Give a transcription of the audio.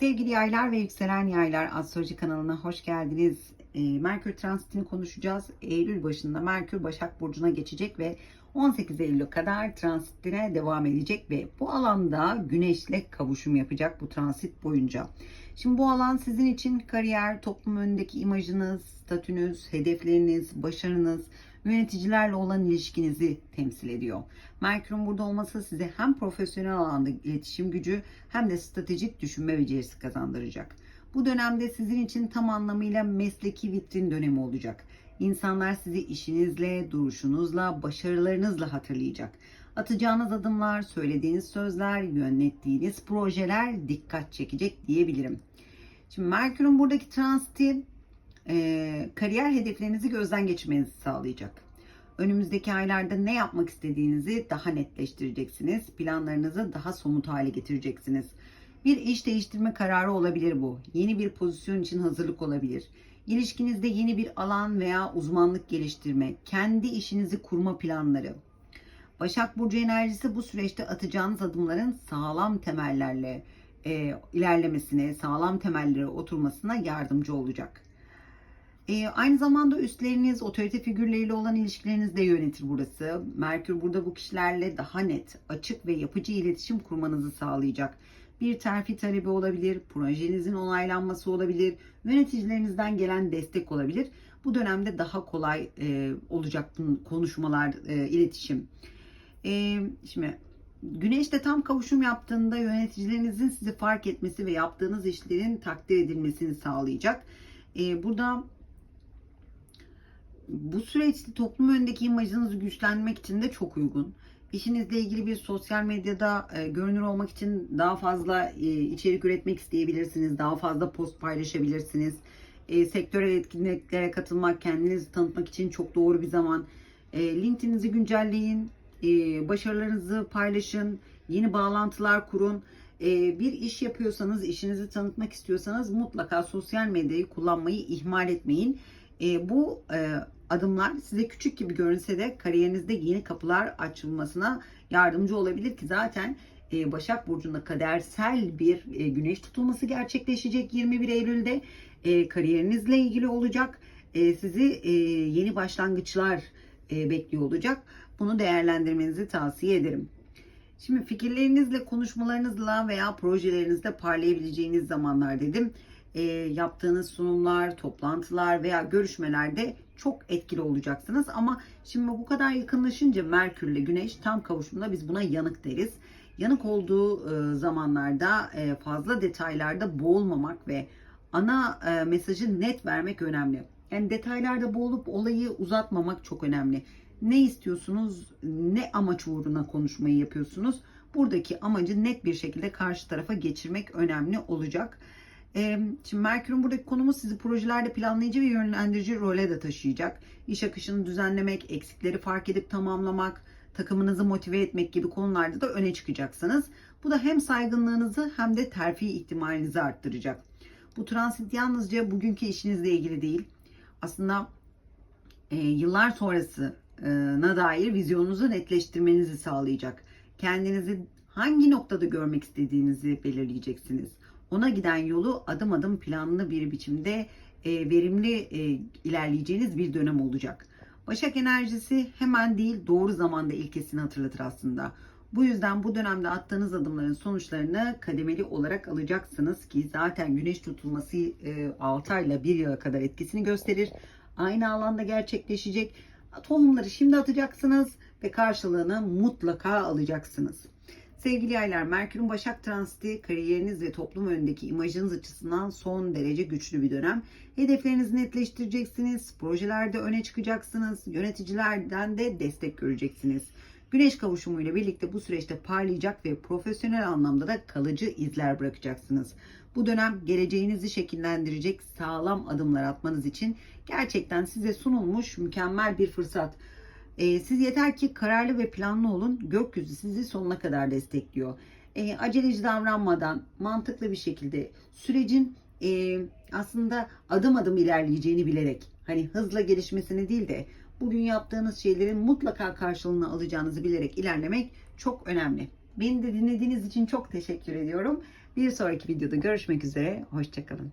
Sevgili yaylar ve yükselen yaylar astroloji kanalına hoş geldiniz. Ee, Merkür transitini konuşacağız. Eylül başında Merkür Başak Burcu'na geçecek ve 18 Eylül'e kadar transitine devam edecek ve bu alanda Güneş'le kavuşum yapacak bu transit boyunca. Şimdi bu alan sizin için kariyer, toplum önündeki imajınız, statünüz, hedefleriniz, başarınız, yöneticilerle olan ilişkinizi temsil ediyor. Merkür'ün burada olması size hem profesyonel alanda iletişim gücü hem de stratejik düşünme becerisi kazandıracak. Bu dönemde sizin için tam anlamıyla mesleki vitrin dönemi olacak. İnsanlar sizi işinizle, duruşunuzla, başarılarınızla hatırlayacak. Atacağınız adımlar, söylediğiniz sözler, yönettiğiniz projeler dikkat çekecek diyebilirim. Şimdi Merkür'ün buradaki transiti e, kariyer hedeflerinizi gözden geçirmenizi sağlayacak. Önümüzdeki aylarda ne yapmak istediğinizi daha netleştireceksiniz. Planlarınızı daha somut hale getireceksiniz. Bir iş değiştirme kararı olabilir bu. Yeni bir pozisyon için hazırlık olabilir. İlişkinizde yeni bir alan veya uzmanlık geliştirme, kendi işinizi kurma planları. Başak Burcu enerjisi bu süreçte atacağınız adımların sağlam temellerle e, ilerlemesine, sağlam temellere oturmasına yardımcı olacak. E, aynı zamanda üstleriniz, otorite figürleriyle olan ilişkilerinizi de yönetir burası. Merkür burada bu kişilerle daha net, açık ve yapıcı iletişim kurmanızı sağlayacak. Bir terfi talebi olabilir, projenizin onaylanması olabilir, yöneticilerinizden gelen destek olabilir. Bu dönemde daha kolay e, olacak konuşmalar, e, iletişim. E, şimdi Güneşte tam kavuşum yaptığında yöneticilerinizin sizi fark etmesi ve yaptığınız işlerin takdir edilmesini sağlayacak. E, burada bu süreçte toplum önündeki imajınızı güçlenmek için de çok uygun. İşinizle ilgili bir sosyal medyada e, görünür olmak için daha fazla e, içerik üretmek isteyebilirsiniz. Daha fazla post paylaşabilirsiniz. E, sektörel etkinliklere katılmak, kendinizi tanıtmak için çok doğru bir zaman. E, LinkedIn'inizi güncelleyin. E, başarılarınızı paylaşın. Yeni bağlantılar kurun. E, bir iş yapıyorsanız, işinizi tanıtmak istiyorsanız mutlaka sosyal medyayı kullanmayı ihmal etmeyin. E, bu e, adımlar size küçük gibi görünse de kariyerinizde yeni kapılar açılmasına yardımcı olabilir ki zaten e, Başak Burcu'nda kadersel bir e, güneş tutulması gerçekleşecek 21 Eylül'de e, kariyerinizle ilgili olacak. Sizi yeni başlangıçlar bekliyor olacak. Bunu değerlendirmenizi tavsiye ederim. Şimdi fikirlerinizle, konuşmalarınızla veya projelerinizde parlayabileceğiniz zamanlar dedim e, yaptığınız sunumlar, toplantılar veya görüşmelerde çok etkili olacaksınız. Ama şimdi bu kadar yakınlaşınca Merkür ile Güneş tam kavuşumda biz buna yanık deriz. Yanık olduğu e, zamanlarda e, fazla detaylarda boğulmamak ve ana e, mesajı net vermek önemli. Yani detaylarda boğulup olayı uzatmamak çok önemli. Ne istiyorsunuz, ne amaç uğruna konuşmayı yapıyorsunuz? Buradaki amacı net bir şekilde karşı tarafa geçirmek önemli olacak. Şimdi Merkür'ün buradaki konumu sizi projelerde planlayıcı ve yönlendirici role de taşıyacak. İş akışını düzenlemek, eksikleri fark edip tamamlamak, takımınızı motive etmek gibi konularda da öne çıkacaksınız. Bu da hem saygınlığınızı hem de terfi ihtimalinizi arttıracak. Bu transit yalnızca bugünkü işinizle ilgili değil. Aslında e, yıllar sonrasına dair vizyonunuzu netleştirmenizi sağlayacak. Kendinizi hangi noktada görmek istediğinizi belirleyeceksiniz ona giden yolu adım adım planlı bir biçimde e, verimli e, ilerleyeceğiniz bir dönem olacak. Başak enerjisi hemen değil doğru zamanda ilkesini hatırlatır aslında. Bu yüzden bu dönemde attığınız adımların sonuçlarını kademeli olarak alacaksınız ki zaten güneş tutulması e, 6 ayla 1 yıla kadar etkisini gösterir. Aynı alanda gerçekleşecek. Tohumları şimdi atacaksınız ve karşılığını mutlaka alacaksınız. Sevgili yaylar, Merkür'ün Başak transiti kariyeriniz ve toplum önündeki imajınız açısından son derece güçlü bir dönem. Hedeflerinizi netleştireceksiniz, projelerde öne çıkacaksınız, yöneticilerden de destek göreceksiniz. Güneş kavuşumuyla birlikte bu süreçte parlayacak ve profesyonel anlamda da kalıcı izler bırakacaksınız. Bu dönem geleceğinizi şekillendirecek sağlam adımlar atmanız için gerçekten size sunulmuş mükemmel bir fırsat. E, siz yeter ki kararlı ve planlı olun. Gökyüzü sizi sonuna kadar destekliyor. E, aceleci davranmadan mantıklı bir şekilde sürecin e, aslında adım adım ilerleyeceğini bilerek hani hızla gelişmesini değil de bugün yaptığınız şeylerin mutlaka karşılığını alacağınızı bilerek ilerlemek çok önemli. Beni de dinlediğiniz için çok teşekkür ediyorum. Bir sonraki videoda görüşmek üzere. Hoşçakalın.